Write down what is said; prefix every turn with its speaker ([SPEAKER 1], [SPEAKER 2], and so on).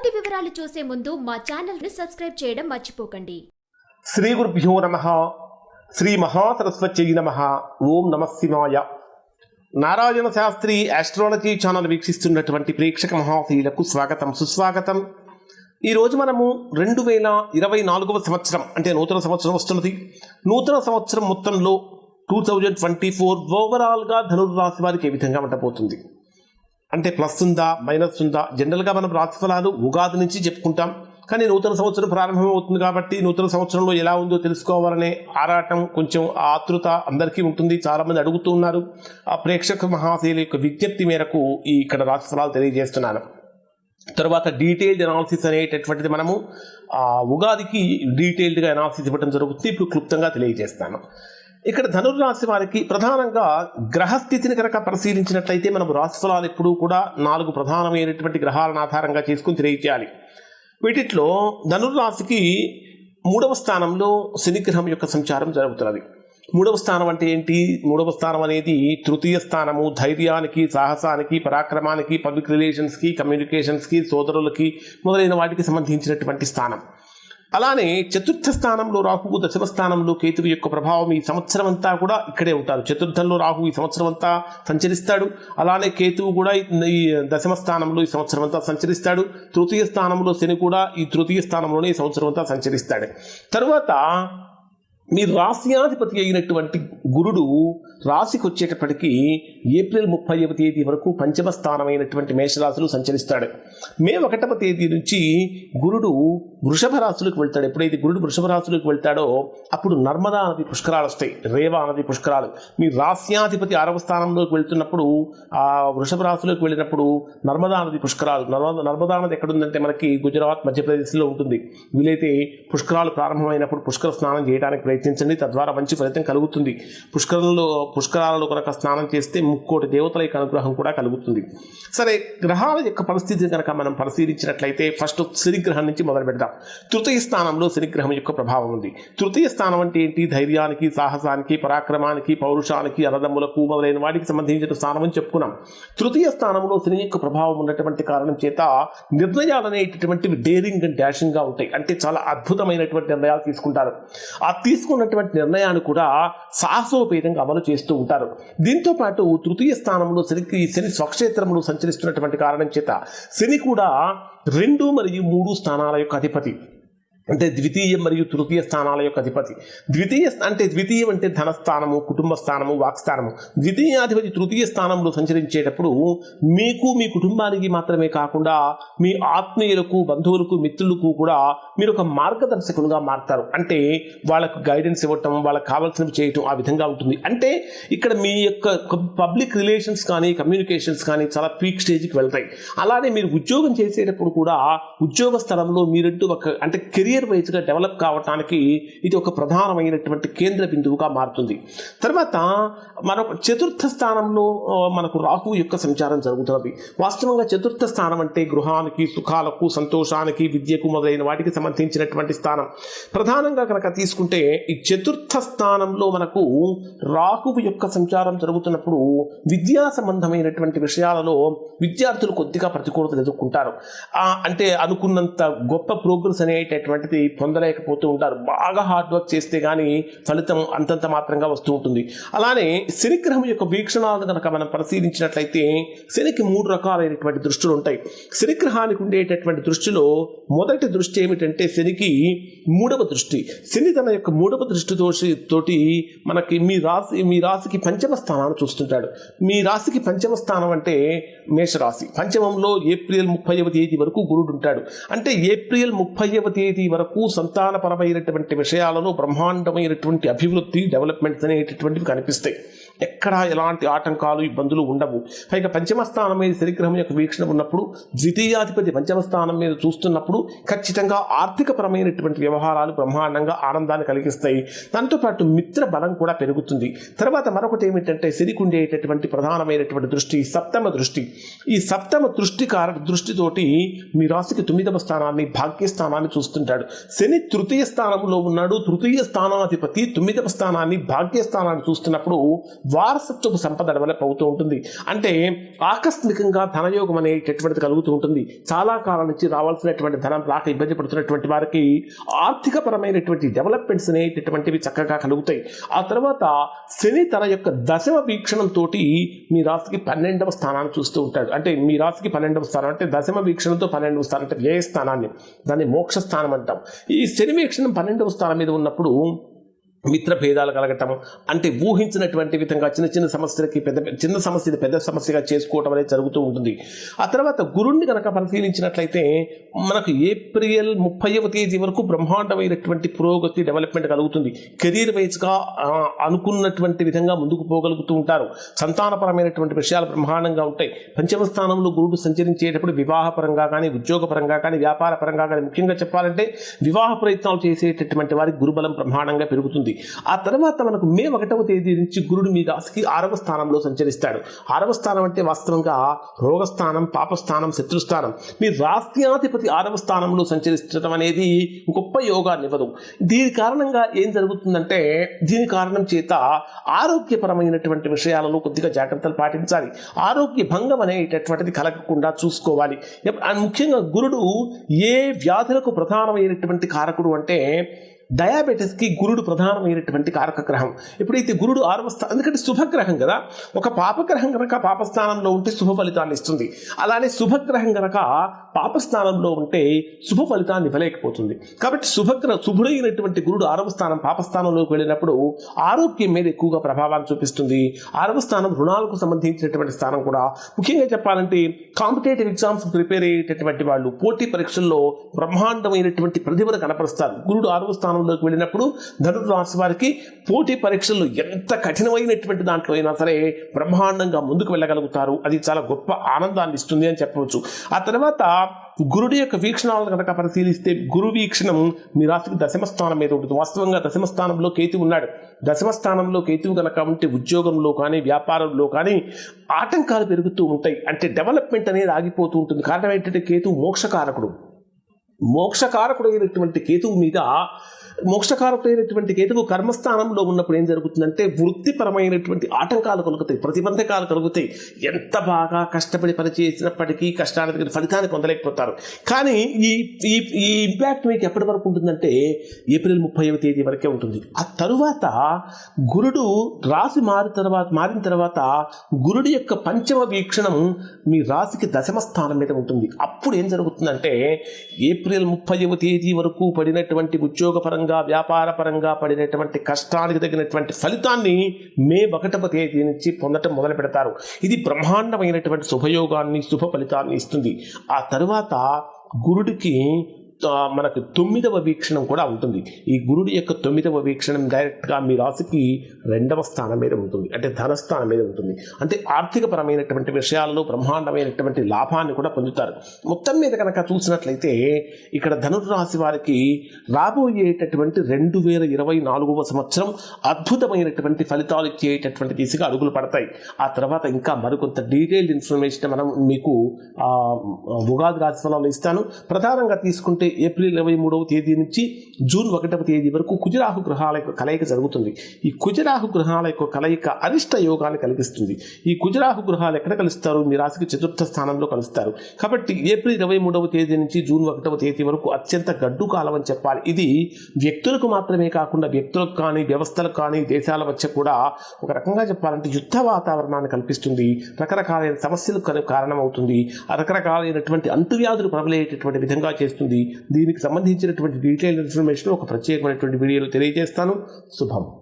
[SPEAKER 1] పూర్తి వివరాలు చూసే ముందు మా ఛానల్ని సబ్స్క్రైబ్ చేయడం మర్చిపోకండి.
[SPEAKER 2] శ్రీ గురుభ్యో నమ. శ్రీ మహాసరస్వతి నమ. ఓం నమ శివాయ. నారాయణ శాస్త్రి ఆస్ట్రాలజీ ఛానల్ వీక్షిస్తున్నటువంటి ప్రేక్షక మహాశీలకు స్వాగతం సుస్వాగతం. ఈరోజు మనము రెండు వేల ఇరవై నాలుగవ సంవత్సరం అంటే నూతన సంవత్సరం వస్తున్నది. నూతన సంవత్సరం మొత్తంలో టూ థౌజండ్ ట్వంటీ ఫోర్ ఓవరాల్గా ధనుర్రాశి వారికి ఏ విధంగా ఉండబోతుంది? అంటే ప్లస్ ఉందా మైనస్ ఉందా? జనరల్గా మనం రాశిఫలాలు ఉగాది నుంచి చెప్పుకుంటాం. కానీ నూతన సంవత్సరం ప్రారంభం అవుతుంది కాబట్టి నూతన సంవత్సరంలో ఎలా ఉందో తెలుసుకోవాలనే ఆరాటం కొంచెం ఆతృత అందరికీ ఉంటుంది. చాలామంది అడుగుతూ ఉన్నారు. ఆ ప్రేక్షక మహాశైలి యొక్క విజ్ఞప్తి మేరకు ఈ ఇక్కడ రాశిఫలాలు తెలియజేస్తున్నాను. తర్వాత డీటెయిల్డ్ అనాలిసిస్ అనేటటువంటిది మనము ఉగాదికి డీటెయిల్డ్గా అనాలిసిస్ ఇవ్వడం జరుగుతుంది. ఇప్పుడు క్లుప్తంగా తెలియజేస్తాను. ఇక్కడ ధనుర్రాశి వారికి ప్రధానంగా గ్రహస్థితిని కనుక పరిశీలించినట్లయితే మనం రాశిఫలాలు ఎప్పుడూ కూడా నాలుగు ప్రధానమైనటువంటి గ్రహాలను ఆధారంగా చేసుకుని తెలియజేయాలి. వీటిలో ధనుర్రాశికి మూడవ స్థానంలో శనిగ్రహం యొక్క సంచారం జరుగుతున్నది. మూడవ స్థానం అంటే ఏంటి? మూడవ స్థానం అనేది తృతీయ స్థానము. ధైర్యానికి సాహసానికి పరాక్రమానికి పబ్లిక్ రిలేషన్స్కి కమ్యూనికేషన్స్కి సోదరులకి మొదలైన వాటికి సంబంధించినటువంటి స్థానం. అలానే చతుర్థ స్థానంలో రాహువు దశమ స్థానంలో కేతువు యొక్క ప్రభావం ఈ సంవత్సరం అంతా కూడా ఇక్కడే ఉంటారు. చతుర్థంలో రాహు ఈ సంవత్సరం అంతా సంచరిస్తాడు. అలానే కేతువు కూడా ఈ దశమ స్థానంలో ఈ సంవత్సరం అంతా సంచరిస్తాడు. తృతీయ స్థానంలో శని కూడా ఈ తృతీయ స్థానంలోనే ఈ సంవత్సరం అంతా సంచరిస్తాడు. తరువాత మీ రాశ్యాధిపతి అయినటువంటి గురుడు రాశికి వచ్చేటప్పటికి ఏప్రిల్ ముప్పైవ తేదీ వరకు పంచమ స్థానమైనటువంటి మేషరాశులు సంచరిస్తాడు. మే ఒకటవ తేదీ నుంచి గురుడు వృషభ రాశులకు వెళ్తాడు. ఎప్పుడైతే గురుడు వృషభ రాశులకు వెళ్తాడో అప్పుడు నర్మదా నది పుష్కరాలు వస్తాయి. రేవా నది పుష్కరాలు. మీ రాస్యాధిపతి ఆరవ స్థానంలోకి వెళ్తున్నప్పుడు ఆ వృషభ రాశులకు వెళ్ళినప్పుడు నర్మదా నది పుష్కరాలు. నర్మదా నర్మదా నది ఎక్కడుందంటే మనకి గుజరాత్ మధ్యప్రదేశ్లో ఉంటుంది. వీలైతే పుష్కరాలు ప్రారంభమైనప్పుడు పుష్కర స్నానం చేయడానికి ప్రయత్నించండి. తద్వారా మంచి ఫలితం కలుగుతుంది. పుష్కరంలో పుష్కరాలలో కనుక స్నానం చేస్తే ముక్కోటి దేవతల యొక్క అనుగ్రహం కూడా కలుగుతుంది. సరే గ్రహాల యొక్క పరిస్థితిని కనుక మనం పరిశీలించినట్లయితే ఫస్ట్ సిరిగ్రహం నుంచి మొదలు పెడతాం తృతీయ స్థానంలో శనిగ్రహం యొక్క ప్రభావం ఉంది. తృతీయ స్థానం అంటే ఏంటి? ధైర్యానికి సాహసానికి పరాక్రమానికి పౌరుషానికి అన్నదమ్ములకు మొదలైన వాటికి సంబంధించిన స్థానం అని చెప్పుకున్నాం. తృతీయ స్థానంలో శని యొక్క ప్రభావం ఉన్నటువంటి కారణం చేత నిర్ణయాలు అనేటటువంటివి డేరింగ్ అండ్ డాషింగ్గా ఉంటాయి. అంటే చాలా అద్భుతమైనటువంటి నిర్ణయాలు తీసుకుంటారు. ఆ తీసుకున్నటువంటి నిర్ణయాన్ని కూడా సాహసోపేతంగా అమలు చేస్తూ ఉంటారు. దీంతో పాటు తృతీయ స్థానంలో శనికి శని స్వక్షేత్రంలో సంచరిస్తున్నటువంటి కారణం చేత శని కూడా రెండు మరియు మూడు స్థానాల యొక్క అధిపతి. అంటే ద్వితీయ మరియు తృతీయ స్థానాల యొక్క అధిపతి. ద్వితీయ అంటే ద్వితీయం అంటే ధనస్థానము కుటుంబ స్థానము వాక్స్థానము. ద్వితీయాధిపతి తృతీయ స్థానంలో సంచరించేటప్పుడు మీకు మీ కుటుంబానికి మాత్రమే కాకుండా మీ ఆత్మీయులకు బంధువులకు మిత్రులకు కూడా మీరు ఒక మార్గదర్శకులుగా మారుతారు. అంటే వాళ్ళకు గైడెన్స్ ఇవ్వటం వాళ్ళకి కావాల్సినవి చేయటం ఆ విధంగా ఉంటుంది. అంటే ఇక్కడ మీ యొక్క పబ్లిక్ రిలేషన్స్ కానీ కమ్యూనికేషన్స్ కానీ చాలా పీక్ స్టేజ్కి వెళ్తాయి. అలానే మీరు ఉద్యోగం చేసేటప్పుడు కూడా ఉద్యోగ స్థలంలో మీరంటూ ఒక అంటే కెరియర్ వైజ్గా డెవలప్ కావటానికి ఇది ఒక ప్రధానమైనటువంటి కేంద్ర బిందువుగా మారుతుంది. తర్వాత మనకు చతుర్థ స్థానంలో మనకు రాహు యొక్క సంచారం జరుగుతున్నది. వాస్తవంగా చతుర్థ స్థానం అంటే గృహానికి సుఖాలకు సంతోషానికి విద్యకు మొదలైన వాటికి సంబంధించినటువంటి స్థానం. ప్రధానంగా కనుక తీసుకుంటే ఈ చతుర్థ స్థానంలో మనకు రాహువు యొక్క సంచారం జరుగుతున్నప్పుడు విద్యా సంబంధమైనటువంటి విషయాలలో విద్యార్థులు కొద్దిగా ప్రతికూలతలు ఎదుర్కొంటారు. అంటే అనుకున్నంత గొప్ప ప్రోగ్రెస్ అనేటటువంటిది పొందలేకపోతూ ఉంటారు. బాగా హార్డ్ వర్క్ చేస్తే కానీ ఫలితం అంతంత మాత్రంగా వస్తూ ఉంటుంది. అలానే శనిగ్రహం యొక్క వీక్షణాలను కనుక మనం పరిశీలించినట్లయితే శనికి మూడు రకాలైనటువంటి దృష్టిలు ఉంటాయి. శనిగ్రహానికి ఉండేటటువంటి దృష్టిలో మొదటి దృష్టి ఏమిటంటే శనికి మూడవ దృష్టి. శని తన యొక్క మూడవ దృష్టి దోషి తోటి మనకి మీ రాశి మీ రాశికి పంచమ స్థానాన్ని చూస్తుంటాడు. మీ రాశికి పంచమ స్థానం అంటే మేషరాశి. పంచమంలో ఏప్రిల్ ముప్పైవ తేదీ వరకు గురుడు ఉంటాడు. అంటే ఏప్రిల్ ముప్పైవ తేదీ వరకు సంతానపరమైనటువంటి విషయాలలో బ్రహ్మాండమైనటువంటి అభివృద్ధి డెవలప్మెంట్స్ అనేటటువంటివి కనిపిస్తాయి. ఎక్కడా ఎలాంటి ఆటంకాలు ఇబ్బందులు ఉండవు. పైగా పంచమ స్థానం మీద శనిగ్రహం యొక్క వీక్షణ ఉన్నప్పుడు ద్వితీయాధిపతి పంచమ స్థానం మీద చూస్తున్నప్పుడు ఖచ్చితంగా ఆర్థికపరమైనటువంటి వ్యవహారాలు బ్రహ్మాండంగా ఆనందాన్ని కలిగిస్తాయి. దాంతోపాటు మిత్ర బలం కూడా పెరుగుతుంది. తర్వాత మరొకటి ఏమిటంటే శనికి ఉండేటటువంటి ప్రధానమైనటువంటి దృష్టి సప్తమ దృష్టి. ఈ సప్తమ దృష్టి కార దృష్టితోటి మీ రాశికి తొమ్మిదవ స్థానాన్ని భాగ్యస్థానాన్ని చూస్తుంటాడు. శని తృతీయ స్థానంలో ఉన్నాడు. తృతీయ స్థానాధిపతి తొమ్మిదవ స్థానాన్ని భాగ్యస్థానాన్ని చూస్తున్నప్పుడు వారసత్వపు సంపద డెవలప్ అవుతూ ఉంటుంది. అంటే ఆకస్మికంగా ధనయోగం అనేటటువంటిది కలుగుతూ ఉంటుంది. చాలా కాలం నుంచి రావాల్సినటువంటి ధనం రాక ఇబ్బంది పడుతున్నటువంటి వారికి ఆర్థికపరమైనటువంటి డెవలప్మెంట్స్ అనేటటువంటివి చక్కగా కలుగుతాయి. ఆ తర్వాత శని తన యొక్క దశమ వీక్షణంతో మీ రాశికి పన్నెండవ స్థానాన్ని చూస్తూ ఉంటాడు. అంటే మీ రాశికి పన్నెండవ స్థానం అంటే దశమ వీక్షణంతో పన్నెండవ స్థానం అంటే వ్యయ స్థానాన్ని దాన్ని మోక్ష స్థానం అంటాం. ఈ శని వీక్షణం పన్నెండవ స్థానం మీద ఉన్నప్పుడు మిత్ర భేదాలు కలగటం అంటే ఊహించినటువంటి విధంగా చిన్న చిన్న సమస్యలకి పెద్ద చిన్న సమస్యని పెద్ద సమస్యగా చేసుకోవటం అనేది జరుగుతూ ఉంటుంది. ఆ తర్వాత గురుణ్ణి కనుక పరిశీలించినట్లయితే మనకు ఏప్రిల్ ముప్పైవ తేదీ వరకు బ్రహ్మాండమైనటువంటి పురోగతి డెవలప్మెంట్ కలుగుతుంది. కెరీర్ వైజ్గా అనుకున్నటువంటి విధంగా ముందుకు పోగలుగుతూ ఉంటారు. సంతానపరమైనటువంటి విషయాలు బ్రహ్మాండంగా ఉంటాయి. పంచమ స్థానంలో గురుడు సంచరించేటప్పుడు వివాహపరంగా కానీ ఉద్యోగపరంగా కానీ వ్యాపార పరంగా కానీ ముఖ్యంగా చెప్పాలంటే వివాహ ప్రయత్నాలు చేసేటటువంటి వారికి గురుబలం బ్రహ్మాండంగా పెరుగుతుంది. ఆ తర్వాత మనకు మే ఒకటవ తేదీ నుంచి గురుడు మీ రాశికి ఆరవ స్థానంలో సంచరిస్తాడు. ఆరవ స్థానం అంటే వాస్తవంగా రోగస్థానం పాపస్థానం శత్రుస్థానం. మీ రాష్ట్రాధిపతి ఆరవ స్థానంలో సంచరించడం అనేది గొప్ప యోగాన్ని ఇవ్వదు. దీని కారణంగా ఏం జరుగుతుందంటే దీని కారణం చేత ఆరోగ్యపరమైనటువంటి విషయాలలో కొద్దిగా జాగ్రత్తలు పాటించాలి. ఆరోగ్య భంగం అనేటటువంటిది కలగకుండా చూసుకోవాలి. ముఖ్యంగా గురుడు ఏ వ్యాధులకు ప్రధానమైనటువంటి కారకుడు అంటే డయాబెటీస్కి గురుడు ప్రధానమైనటువంటి కారక గ్రహం ఎప్పుడైతే గురుడు ఆరవ స్థానం ఎందుకంటే శుభగ్రహం కదా ఒక పాపగ్రహం కనుక పాపస్థానంలో ఉంటే శుభ ఫలితాన్ని ఇస్తుంది. అలానే శుభగ్రహం కనుక పాపస్థానంలో ఉంటే శుభ ఫలితాన్ని ఇవ్వలేకపోతుంది. కాబట్టి శుభగ్రహ శుభుడైనటువంటి గురుడు ఆరవ స్థానం పాపస్థానంలోకి వెళ్ళినప్పుడు ఆరోగ్యం మీద ఎక్కువగా ప్రభావాన్ని చూపిస్తుంది. ఆరవ స్థానం రుణాలకు సంబంధించినటువంటి స్థానం కూడా. ముఖ్యంగా చెప్పాలంటే కాంపిటేటివ్ ఎగ్జామ్స్ ప్రిపేర్ అయ్యేటటువంటి వాళ్ళు పోటీ పరీక్షల్లో బ్రహ్మాండమైనటువంటి ప్రతిభను కనపరుస్తారు. గురుడు ఆరవ స్థానంలోకి వెళ్ళినప్పుడు ధనుడు రాశి వారికి పోటీ పరీక్షలు ఎంత కఠినమైనటువంటి దాంట్లో అయినా సరే బ్రహ్మాండంగా ముందుకు వెళ్ళగలుగుతారు. అది చాలా గొప్ప ఆనందాన్ని ఇస్తుంది అని చెప్పవచ్చు. ఆ తర్వాత గురుడి యొక్క వీక్షణాలను కనుక పరిశీలిస్తే గురు వీక్షణం మీ రాశికి దశమ స్థానం మీద ఉంటుంది. వాస్తవంగా దశమ స్థానంలో కేతు ఉన్నాడు. దశమ స్థానంలో కేతువు కనుక ఉంటే ఉద్యోగంలో కానీ వ్యాపారంలో కానీ ఆటంకాలు పెరుగుతూ ఉంటాయి. అంటే డెవలప్మెంట్ అనేది ఆగిపోతూ ఉంటుంది. కారణం ఏంటంటే కేతువు మోక్షకారకుడు. మోక్షకారకుడు అయినటువంటి కేతువు మీద మోక్షకారకుడైనటువంటి కేతువు కర్మస్థానంలో ఉన్నప్పుడు ఏం జరుగుతుందంటే వృత్తిపరమైనటువంటి ఆటంకాలు కలుగుతాయి ప్రతిబంధకాలు కలుగుతాయి. ఎంత బాగా కష్టపడి పని చేసినప్పటికీ దగ్గర ఫలితాన్ని పొందలేకపోతారు. కానీ ఈ ఈ ఈ ఇంపాక్ట్ మీకు ఎప్పటి వరకు ఉంటుందంటే ఏప్రిల్ ముప్పైవ తేదీ వరకే ఉంటుంది. ఆ తరువాత గురుడు రాశి మారిన తర్వాత మారిన తర్వాత గురుడి యొక్క పంచమ వీక్షణం మీ రాశికి దశమ స్థానం మీద ఉంటుంది. అప్పుడు ఏం జరుగుతుందంటే ఏప్రిల్ ముప్పైవ తేదీ వరకు పడినటువంటి ఉద్యోగపరంగా వ్యాపారపరంగా పడినటువంటి కష్టానికి తగినటువంటి ఫలితాన్ని మే ఒకటవ తేదీ నుంచి పొందటం మొదలు పెడతారు. ఇది బ్రహ్మాండమైనటువంటి శుభయోగాన్ని శుభ ఫలితాన్ని ఇస్తుంది. ఆ తరువాత గురుడికి మనకు తొమ్మిదవ వీక్షణం కూడా ఉంటుంది. ఈ గురుడి యొక్క తొమ్మిదవ వీక్షణం డైరెక్ట్గా మీ రాశికి రెండవ స్థానం మీద ఉంటుంది. అంటే ధనస్థానం మీద ఉంటుంది. అంటే ఆర్థికపరమైనటువంటి విషయాల్లో బ్రహ్మాండమైనటువంటి లాభాన్ని కూడా పొందుతారు. మొత్తం మీద కనుక చూసినట్లయితే ఇక్కడ ధనుర్రాశి రాశి వారికి రాబోయేటటువంటి రెండు వేల ఇరవై నాలుగవ సంవత్సరం అద్భుతమైనటువంటి ఫలితాలు ఇచ్చేటటువంటి దిశగా అడుగులు పడతాయి. ఆ తర్వాత ఇంకా మరికొంత డీటెయిల్డ్ ఇన్ఫర్మేషన్ మనం మీకు ఉగాది రాశి ఫలాలు ఇస్తాను. ప్రధానంగా తీసుకుంటే ఏప్రిల్ ఇరవై మూడవ తేదీ నుంచి జూన్ ఒకటవ తేదీ వరకు కుజరాహు గ్రహాల యొక్క కలయిక జరుగుతుంది. ఈ కుజరాహు గ్రహాల యొక్క కలయిక అరిష్ట యోగాన్ని కలిగిస్తుంది. ఈ కుజరాహు గ్రహాలు ఎక్కడ కలుస్తారు? మీ రాశికి చతుర్థ స్థానంలో కలుస్తారు. కాబట్టి ఏప్రిల్ ఇరవై మూడవ తేదీ నుంచి జూన్ ఒకటవ తేదీ వరకు అత్యంత గడ్డు కాలం అని చెప్పాలి. ఇది వ్యక్తులకు మాత్రమే కాకుండా వ్యక్తులకు కానీ వ్యవస్థలకు కానీ దేశాల మధ్య కూడా ఒక రకంగా చెప్పాలంటే యుద్ధ వాతావరణాన్ని కల్పిస్తుంది. రకరకాలైన సమస్యలకు కారణమవుతుంది. ఆ రకరకాలైనటువంటి అంటువ్యాధులు ప్రబలేటటువంటి విధంగా చేస్తుంది. దీనికి సంబంధించినటువంటి డీటెయిల్ ఇన్ఫర్మేషన్ ఒక ప్రత్యేకమైనటువంటి వీడియోలో తెలియజేస్తాను. శుభం.